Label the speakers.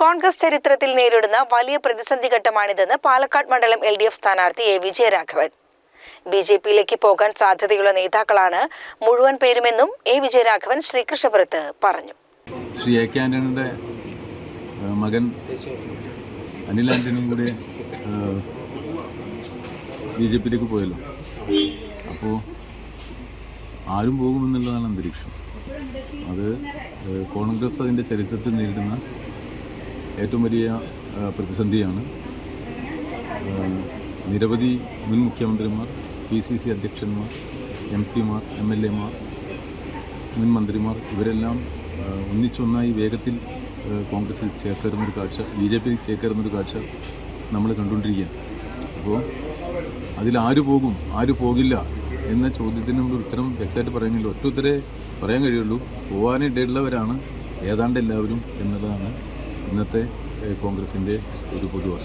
Speaker 1: കോൺഗ്രസ് ചരിത്രത്തിൽ നേരിടുന്ന വലിയ പ്രതിസന്ധി ഘട്ടമാണിതെന്ന് പാലക്കാട് മണ്ഡലം എൽ ഡി എഫ് സ്ഥാനാർത്ഥി എ വിജയരാഘവൻ ബി ജെ പിയിലേക്ക് പോകാൻ സാധ്യതയുള്ള നേതാക്കളാണ് മുഴുവൻ പേരുമെന്നും എ വിജയരാഘവൻ ശ്രീകൃഷ്ണപുരത്ത് പറഞ്ഞു.
Speaker 2: ശ്രീ എ കെ ആന്റണിയുടെ മകൻ അനിൽ ആന്റണിയും കൂടി ബി ജെ പിയിലേക്ക് പോയല്ലോ. അപ്പോൾ ആരും പോകുമെന്നുള്ളതാണ് അന്തരീക്ഷം. അത് കോൺഗ്രസ് അതിന്റെ ചരിത്രത്തിൽ നേരിടുന്ന ഏറ്റവും വലിയ പ്രതിസന്ധിയാണ്. നിരവധി മുൻ മുഖ്യമന്ത്രിമാർ പി സി സി അധ്യക്ഷന്മാർ എം പിമാർ എം എൽ എമാർ മുൻ മന്ത്രിമാർ ഇവരെല്ലാം ഒന്നിച്ചൊന്നായി വേഗത്തിൽ കോൺഗ്രസിൽ ചേക്കേറുന്നൊരു കാഴ്ച ബി ജെ പിയിൽ ചേക്കേറുന്നൊരു കാഴ്ച നമ്മൾ കണ്ടുകൊണ്ടിരിക്കുകയാണ്. അപ്പോൾ അതിൽ ആര് പോകും ആര് പോകില്ല എന്ന ചോദ്യത്തിന് നമ്മൾ ഉത്തരം വ്യക്തമായിട്ട് പറയുന്നില്ല. ഒറ്റ ഉത്തരേ പറയാൻ കഴിയുള്ളൂ. പോകാനിടയുള്ളവരാണ് ഏതാണ്ട് എല്ലാവരും എന്നുള്ളതാണ് ഇന്നത്തെ കോൺഗ്രസിന്റെ ഒരു പൊതുവസ്തു